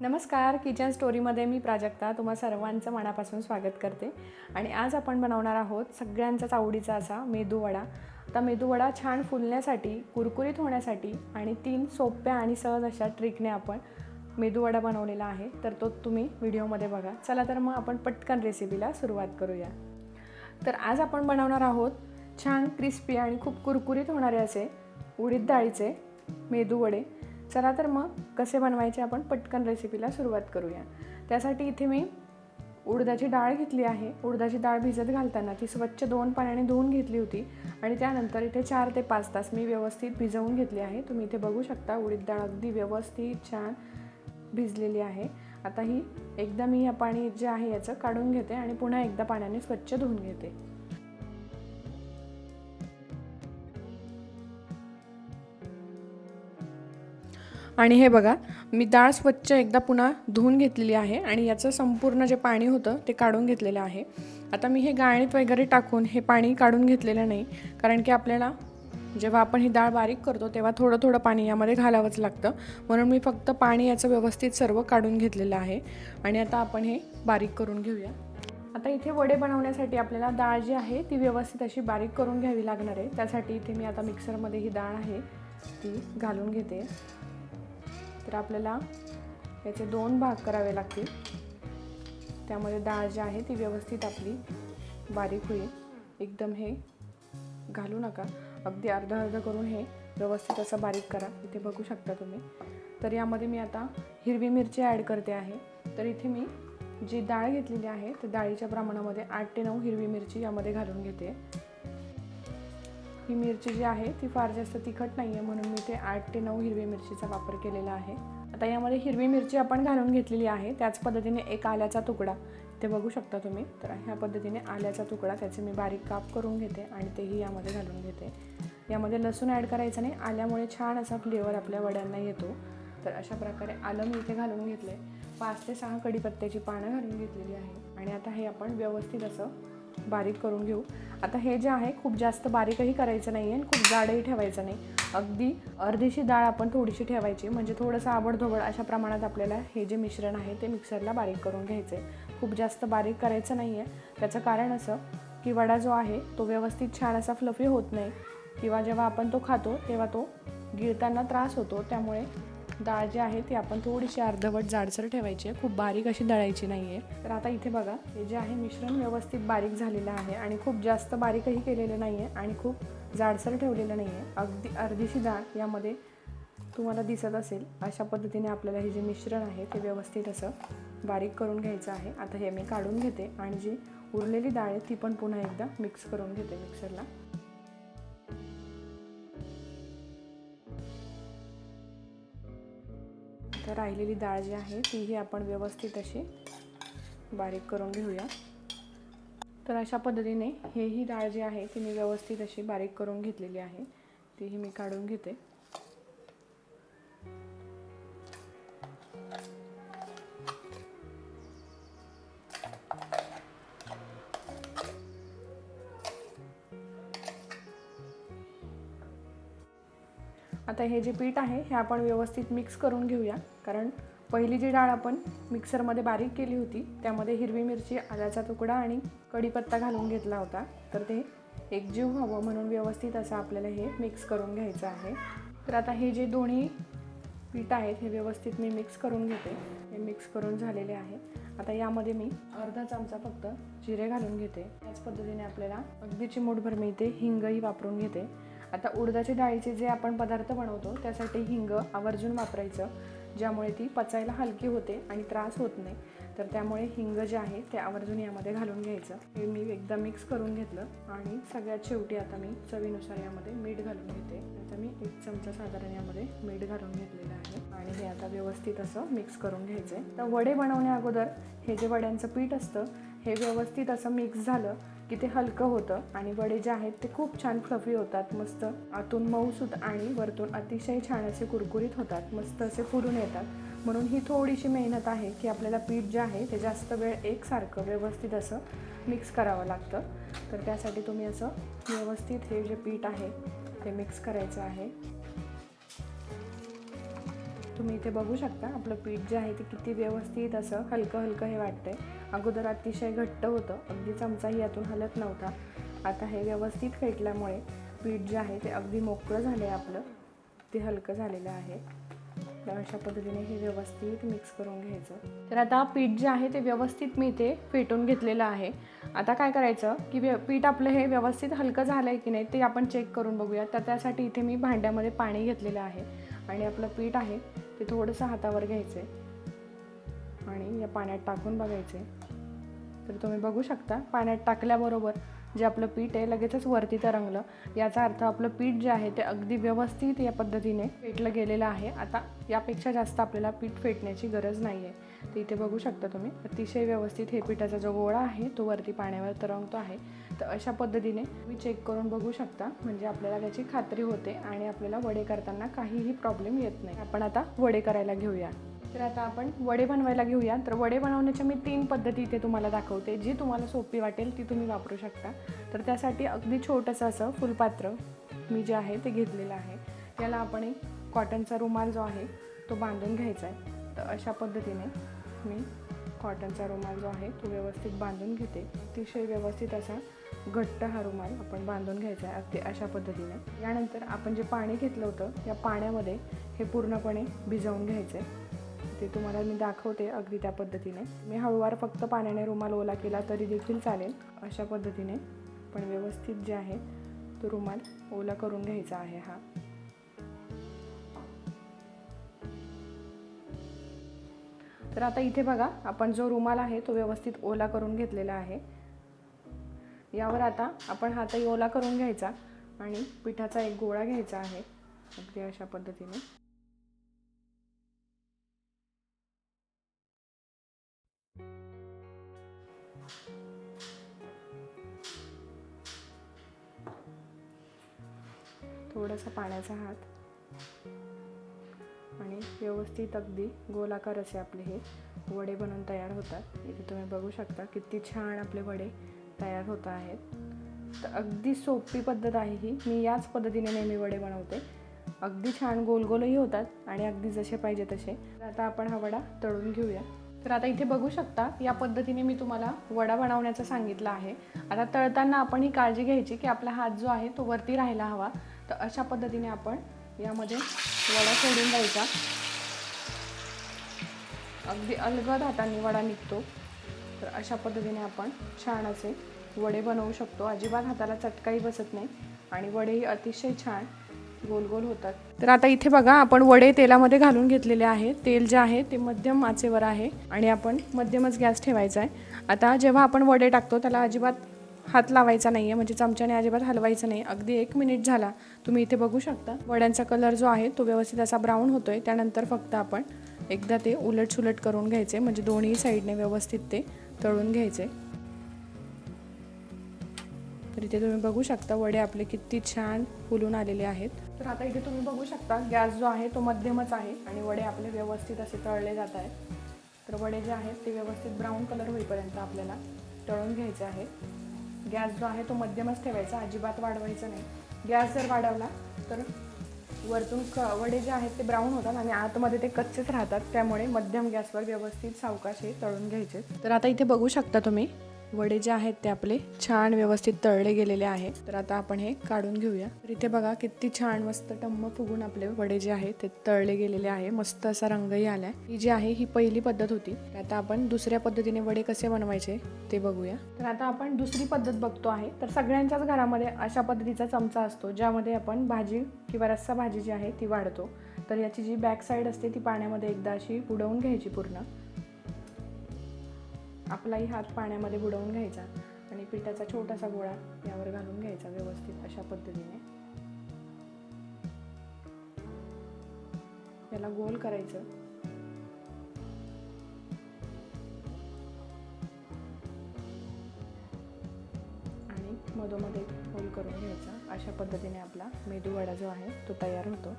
नमस्कार किचन स्टोरीमध्ये मी प्राजक्ता. तुम्हा सर्वांचं मनापासून स्वागत करते. आणि आज आपण बनवणार आहोत सगळ्यांचाच आवडीचा असा मेदूवडा आता मेदूवडा छान फुलण्यासाठी कुरकुरीत होण्यासाठी आणि तीन सोप्या आणि सहज अशा ट्रिकने आपण मेदूवडा बनवलेला आहे. तर तो तुम्ही व्हिडिओमध्ये बघा. चला तर मग आपण पटकन रेसिपीला सुरुवात करूया. तर आज आपण बनवणार आहोत छान क्रिस्पी आणि खूप कुरकुरीत होणारे असे उडीद डाळीचे मेदूवडे चला तर मग कसे बनवायचे आपण पटकन रेसिपीला सुरुवात करूया. त्यासाठी इथे मी उडदाची डाळ घेतली आहे. उडदाची डाळ भिजत घालताना ती स्वच्छ दोन पाण्याने धुवून घेतली होती आणि त्यानंतर इथे चार ते पाच तास मी व्यवस्थित भिजवून घेतली आहे. तुम्ही इथे बघू शकता उडीद डाळ अगदी व्यवस्थित छान भिजलेली आहे. आता ही एकदा मी या पाणी जे आहे याचं काढून घेते आणि पुन्हा एकदा पाण्याने स्वच्छ धुवून घेते. आणि हे बघा मी डाळ स्वच्छ एकदा पुन्हा धुवून घेतलेली आहे आणि याचं संपूर्ण जे पाणी होतं ते काढून घेतलेलं आहे. आता मी हे गाळणीत वगैरे टाकून हे पाणी काढून घेतलेलं नाही कारण की आपल्याला जेव्हा आपण ही डाळ बारीक करतो तेव्हा थोडं थोडं पाणी यामध्ये घालावंच लागतं. म्हणून मी फक्त पाणी याचं व्यवस्थित सर्व काढून घेतलेलं आहे आणि आता आपण हे बारीक करून घेऊया. आता इथे वडे बनवण्यासाठी आपल्याला डाळ जी आहे ती व्यवस्थित अशी बारीक करून घ्यावी लागणार आहे. त्यासाठी इथे मी आता मिक्सरमध्ये ही डाळ आहे ती घालून घेते. तर आपल्याला याचे दोन भाग करावे लागतील. त्यामध्ये डाळ जी आहे ती व्यवस्थित आपली बारीक होईल. एकदम हे घालू नका. अगदी अर्ध अर्ध करून हे व्यवस्थित असं बारीक करा. इथे बघू शकता तुम्ही. तर यामध्ये मी आता हिरवी मिरची ॲड करते आहे. तर इथे मी जी डाळ घेतलेली आहे तर डाळीच्या प्रमाणामध्ये आठ ते नऊ हिरवी मिरची यामध्ये घालून घेते. ही मिरची जी आहे ती फार जास्त तिखट नाही आहे म्हणून मी ते आठ ते नऊ हिरवी मिरचीचा वापर केलेला आहे. आता यामध्ये हिरवी मिरची आपण घालून घेतलेली आहे त्याच पद्धतीने एक आल्याचा तुकडा. ते बघू शकता तुम्ही. तर ह्या पद्धतीने आल्याचा तुकडा त्याचे मी बारीक काप करून घेते आणि तेही यामध्ये घालून घेते. यामध्ये लसूण ॲड करायचं नाही आल्यामुळे छान असा फ्लेवर आपल्या वड्यांना येतो. तर अशा प्रकारे आलं मी इथे घालून घेतलं आहे पाच ते सहा कढीपत्त्याची पानं घालून घेतलेली आहे. आणि आता हे आपण व्यवस्थित असं बारीक करून घेऊ. आता हे जे आहे खूप जास्त बारीकही करायचं नाही आहे आणि खूप जाडही ठेवायचं नाही. अगदी अर्धीशी डाळ आपण थोडीशी ठेवायची. म्हणजे थोडंसं आबडधोबड अशा प्रमाणात आपल्याला हे जे मिश्रण आहे ते मिक्सरला बारीक करून घ्यायचं. आहे खूप जास्त बारीक करायचं नाही आहे त्याचं कारण असं की वडा जो आहे तो व्यवस्थित छान असा फ्लफी होत नाही. किंवा जेव्हा आपण तो खातो तेव्हा तो गिळताना त्रास होतो. त्यामुळे डाळ जी आहे ती आपण थोडीशी अर्धवट जाडसर ठेवायची आहे. खूप बारीक अशी दळायची नाही आहे तर आता इथे बघा हे जे आहे मिश्रण व्यवस्थित बारीक झालेलं आहे आणि खूप जास्त बारीकही केलेलं नाही आहे आणि खूप जाडसर ठेवलेलं नाही आहे अगदी अर्धीशी डाळ यामध्ये तुम्हाला दिसत असेल अशा पद्धतीने आपल्याला हे जे मिश्रण आहे ते व्यवस्थित असं बारीक करून घ्यायचं आहे. आता हे मी काढून घेते आणि जी उरलेली डाळ आहे ती पण पुन्हा एकदा मिक्स करून घेते मिक्सरला तर राहिलेली डाळ जी आहे तीही आपण व्यवस्थित अशी बारीक करून घेऊया. तर अशा पद्धतीने हेही डाळ जी आहे ती मी व्यवस्थित अशी बारीक करून घेतलेली आहे. तीही मी काढून घेते. आता हे जे पीठ आहे हे आपण व्यवस्थित मिक्स करून घेऊया. कारण पहिली जी डाळ आपण मिक्सरमध्ये बारीक केली होती त्यामध्ये हिरवी मिरची आल्याचा तुकडा आणि कढीपत्ता घालून घेतला होता. तर ते एकजीव व्हावं म्हणून व्यवस्थित असं आपल्याला हे मिक्स करून घ्यायचं आहे. तर आता हे जे दोन्ही पीठ आहेत हे व्यवस्थित मी मिक्स करून घेते. हे मिक्स करून झालेले आहे. आता यामध्ये मी अर्धा चमचा फक्त जिरे घालून घेते. त्याच पद्धतीने आपल्याला अगदी चिमूटभर मी इथे हिंगही वापरून घेते. आता उडदाच्या डाळीचे जे आपण पदार्थ बनवतो त्यासाठी हिंग आवर्जून वापरायचं ज्यामुळे ती पचायला हलकी होते आणि त्रास होत नाही. तर त्यामुळे हिंग जे आहे ते आवर्जून यामध्ये घालून घ्यायचं. हे मी एकदा मिक्स करून घेतलं आणि सगळ्यात शेवटी आता मी चवीनुसार यामध्ये मीठ घालून घेते. आता मी एक चमचा साधारण यामध्ये मीठ घालून घेतलेलं आहे आणि हे आता व्यवस्थित असं मिक्स करून घ्यायचं आहे तर वडे बनवण्या अगोदर हे जे वड्यांचं पीठ असतं हे व्यवस्थित असं मिक्स झालं की ते हलकं होतं आणि वडे जे आहेत ते खूप छान फ्लफी होतात मस्त. आतून मऊसूत आणि वरतून अतिशय छान असे कुरकुरीत होतात मस्त असे फुलून येतात. म्हणून ही थोडीशी मेहनत आहे की आपल्याला पीठ जे आहे ते जास्त वेळ एकसारखं व्यवस्थित असं मिक्स करावं लागतं. तर त्यासाठी तुम्ही असं व्यवस्थित हे जे पीठ आहे ते मिक्स करायचं आहे. तुम्ही इथे बघू शकता आपलं पीठ जे आहे ते किती व्यवस्थित असं हलकं हलकं हे वाटतंय. अगोदर अतिशय घट्ट होतं अगदी चमचाही यातून हलत नव्हता. आता हे व्यवस्थित फेटल्यामुळे पीठ जे आहे ते अगदी मोकळं झालं आहे आपलं. ते हलकं झालेलं आहे. तर अशा पद्धतीने हे व्यवस्थित मिक्स करून घ्यायचं. तर आता पीठ जे आहे ते व्यवस्थित मी इथे फेटून घेतलेलं आहे. आता काय करायचं की व्य पीठ आपलं हे व्यवस्थित हलकं झालं आहे की नाही ते आपण चेक करून बघूया. तर त्यासाठी इथे मी भांड्यामध्ये पाणी घेतलेलं आहे. आणि आपलं पीठ आहे ते थोडंसं हातावर घ्यायचं आहे आणि या पाण्यात टाकून बघायचे तर तुम्ही बघू शकता पाण्यात टाकल्याबरोबर जे आपलं पीठ आहे लगेचच वरती तरंगलं. याचा अर्थ आपलं पीठ जे आहे ते अगदी व्यवस्थित या पद्धतीने फेटलं गेलेलं आहे. आता यापेक्षा जास्त आपल्याला पीठ फेटण्याची गरज नाही आहे तर इथे बघू शकता तुम्ही अतिशय व्यवस्थित हे पिठाचा जो गोळा आहे तो वरती पाण्यावर तरंगतो आहे. तर अशा पद्धतीने मी चेक करून बघू शकता. म्हणजे आपल्याला त्याची खात्री होते आणि आपल्याला वडे करताना काहीही प्रॉब्लेम येत नाही. आपण आता वडे करायला घेऊया. तर आता आपण वडे बनवायला घेऊया. तर वडे बनवण्याच्या मी तीन पद्धती इथे तुम्हाला दाखवते. जी तुम्हाला सोपी वाटेल ती तुम्ही वापरू शकता. तर त्यासाठी अगदी छोटंसं असं फुलपात्र मी जे आहे ते घेतलेलं आहे. याला आपण एक कॉटनचा रुमाल जो आहे तो बांधून घ्यायचा आहे. तर अशा पद्धतीने मी कॉटनचा रुमाल जो आहे तो व्यवस्थित बांधून घेते. अतिशय व्यवस्थित असा घट्ट हा रुमाल आपण बांधून घ्यायचा आहे अगदी अशा पद्धतीने. यानंतर आपण जे पाणी घेतलं होतं या पाण्यामध्ये हे पूर्णपणे भिजवून घ्यायचं आहे ते तुम्हाला मी दाखवते अगदी त्या पद्धतीने. मी हळूवार फक्त पाण्याने रुमाल ओला केला तरी देखील चालेल. अशा पद्धतीने पण व्यवस्थित जे आहे तो रुमाल ओला करून घ्यायचा आहे हा. तर आता इथे बघा आपण जो रुमाल आहे तो व्यवस्थित ओला करून घेतलेला आहे. यावर आता आपण हातही ओला करून घ्यायचा आणि पिठाचा एक गोळा घ्यायचा आहे अगदी अशा पद्धतीने. थोडासा पाण्याचा हात. व्यवस्थित अगदी गोलाकार असे आपले हे वडे बनवून तयार होतात. इथे तुम्ही बघू शकता किती छान आपले वडे तयार होत आहेत. तर अगदी सोपी पद्धत आहे ही. मी याच पद्धतीने नेहमी वडे बनवते. अगदी छान गोल गोलही होतात आणि अगदी जसे पाहिजे तसे. तर आता आपण हा वडा तळून घेऊया. तर आता इथे बघू शकता या पद्धतीने मी तुम्हाला वडा बनवण्याचं सांगितलं आहे. आता तळताना आपण ही काळजी घ्यायची की आपला हात जो आहे तो वरती राहायला हवा. तर अशा पद्धतीने आपण यामध्ये वडा सोडून द्यायचा. अगदी अलगद हाताने वडा निघतो. तर अशा पद्धतीने आपण छान असे वडे बनवू शकतो. अजिबात हाताला चटकाही बसत नाही आणि वडेही अतिशय छान गोल गोल होतात. तर आता इथे बघा आपण वडे तेलामध्ये घालून घेतलेले आहे. तेल जे आहे ते मध्यम आचेवर आहे आणि आपण मध्यमच गॅस ठेवायचा आहे. आता जेव्हा आपण वडे टाकतो त्याला अजिबात हात लावायचा नाही आहे म्हणजे चमच्याने अजिबात हलवायचं नाही. अगदी एक मिनिट झाला तुम्ही इथे बघू शकता. वड्यांचा कलर जो आहे तो व्यवस्थित असा ब्राऊन होतो आहे त्यानंतर फक्त आपण एकदा ते उलटसुलट करून घ्यायचे म्हणजे दोन्ही साईडने व्यवस्थित ते तळून घ्यायचे. तर इथे तुम्ही बघू शकता वडे आपले किती छान फुलून आलेले आहेत. तर आता इथे तुम्ही बघू शकता गॅस जो आहे तो मध्यमच आहे आणि वडे आपले व्यवस्थित असे तळले जात आहेत. तर वडे जे आहेत ते व्यवस्थित ब्राऊन कलर होईपर्यंत आपल्याला तळून घ्यायचे आहेत. गॅस जो आहे तो मध्यमच ठेवायचा अजिबात वाढवायचा नाही. गॅस जर वाढवला तर वरतून क वडे जे आहेत ते ब्राऊन होतात आणि आतमध्ये ते कच्चेच राहतात. त्यामुळे मध्यम गॅसवर व्यवस्थित सावकाश हे तळून घ्यायचे. तर आता इथे बघू शकता तुम्ही वडे जे आहेत ते आपले छान व्यवस्थित तळले गेलेले आहे. तर आता आपण हे काढून घेऊया. तर इथे बघा किती छान मस्त टम्म फुगून आपले वडे जे आहे ते तळले गेलेले आहे. मस्त असा रंगही आलाय. ही जी आहे ही पहिली पद्धत होती. तर आता आपण दुसऱ्या पद्धतीने वडे कसे बनवायचे ते बघूया. तर आता आपण दुसरी पद्धत बघतो आहे. तर सगळ्यांच्याच घरामध्ये अशा पद्धतीचा चमचा असतो ज्यामध्ये आपण भाजी किंवा रस्सा भाजी जी आहे ती वाढतो. तर याची जी बॅक साईड असते ती पाण्यामध्ये एकदा अशी बुडवून घ्यायची पूर्ण. आपलाही हात पाण्यामध्ये बुडवून घ्यायचा आणि पिठाचा छोटासा गोळा यावर घालून घ्यायचा व्यवस्थित अशा पद्धतीने. याला गोल करायचं. आणि मधोमध्ये गोल करून घ्यायचा. अशा पद्धतीने आपला मेदू वडा जो आहे तो तयार होतो.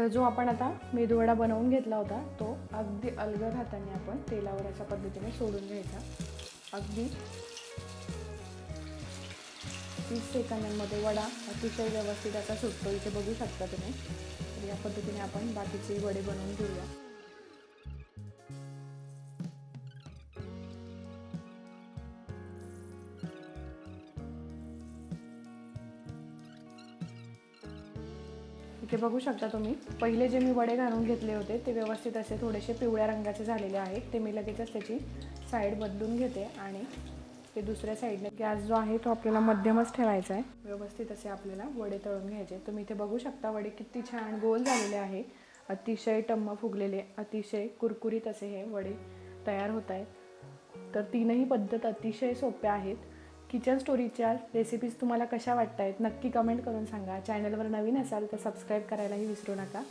तर जो आपण आता मेदूवडा बनवून घेतला होता तो अगदी अलगद हाताने आपण तेलावर अशा पद्धतीने सोडून घ्यायचा. अगदी तीस सेकंदांमध्ये वडा अतिशय व्यवस्थित असा सुटतो. इथे बघू शकता तुम्ही. तर या पद्धतीने आपण बाकीचे वडे बनवून घेऊया. बघू शकता तुम्ही. पहिले जे मी वडे घालून घेतले होते ते व्यवस्थित असे थोडेसे पिवळ्या रंगाचे झालेले आहेत. ते मी लगेचच त्याची साईड बदलून घेते आणि ते दुसऱ्या साईडने गॅस जो आहे तो आपल्याला मध्यमच ठेवायचा आहे. व्यवस्थित असे आपल्याला वडे तळून घ्यायचे तुम्ही इथे बघू शकता वडे किती छान गोल झालेले आहे. अतिशय टम्म फुगलेले अतिशय कुरकुरीत असे हे वडे तयार होत आहेत. तर तीनही पद्धत अतिशय सोप्या आहेत. किचन स्टोरीच्या रेसिपीज तुम्हाला कशा वाटत आहेत नक्की कमेंट करून सांगा. चॅनलवर नवीन असाल तर सबस्क्राईब करायलाही विसरू नका.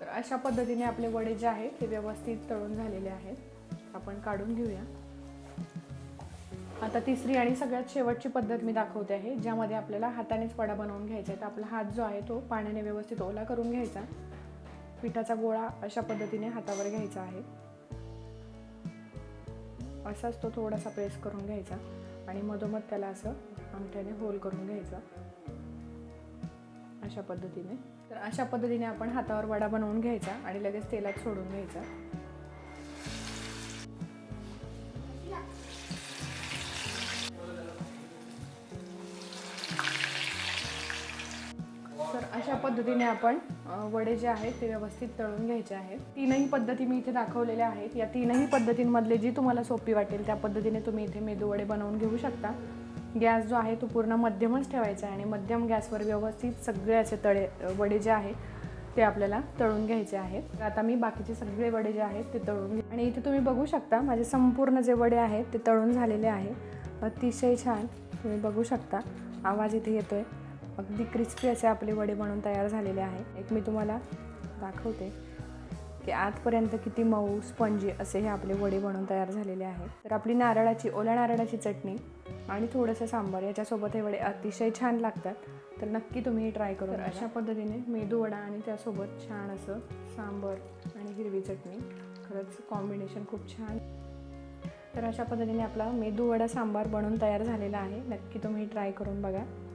तर अशा पद्धतीने आपले वडे जे आहेत ते व्यवस्थित तळून झालेले आहेत. आपण काढून घेऊया. आता तिसरी आणि सगळ्यात शेवटची पद्धत मी दाखवते आहे ज्यामध्ये आपल्याला हातानेच वडा बनवून घ्यायचा आहे. तर आपला हात जो आहे तो पाण्याने व्यवस्थित ओला करून घ्यायचा. पिठाचा गोळा अशा पद्धतीने हातावर घ्यायचा आहे. असाच तो थोडासा प्रेस करून घ्यायचा आणि मधोमध त्याला असं अंगठ्याने होल करून घ्यायचा. अशा पद्धतीने. तर अशा पद्धतीने आपण हातावर वडा बनवून घ्यायचा आणि लगेच तेलात सोडून घ्यायचा. अशा पद्धतीने आपण वडे जे आहेत ते व्यवस्थित तळून घ्यायचे आहेत. तीनही पद्धती मी इथे दाखवलेल्या आहेत. या तीनही पद्धतींमधले जी तुम्हाला सोपी वाटेल त्या पद्धतीने तुम्ही इथे मेदू वडे बनवून घेऊ शकता. गॅस जो आहे तो पूर्ण मध्यमच ठेवायचा आहे आणि मध्यम गॅसवर व्यवस्थित सगळे असे तळे वडे जे आहेत ते आपल्याला तळून घ्यायचे आहेत. तर आता मी बाकीचे सगळे वडे जे आहेत ते तळून घे आणि इथे तुम्ही बघू शकता माझे संपूर्ण जे वडे आहेत ते तळून झालेले आहे. अतिशय छान तुम्ही बघू शकता. आवाज इथे येतो आहे अगदी क्रिस्पी असे आपले वडे बनवून तयार झालेले आहे. एक मी तुम्हाला दाखवते की आतपर्यंत किती मऊ स्पंजी असे हे आपले वडे बनवून तयार झालेले आहेत. तर आपली नारळाची ओल्या नारळाची चटणी आणि थोडंसं सांबार याच्यासोबत हे वडे अतिशय छान लागतात. तर नक्की तुम्ही ट्राय बघा. अशा पद्धतीने मेदू वडा आणि त्यासोबत छान असं सांबर आणि हिरवी चटणी. खरंच कॉम्बिनेशन खूप छान. तर अशा पद्धतीने आपला मेदू वडा सांबार बनवून तयार झालेला आहे. नक्की तुम्ही ट्राय करून बघा.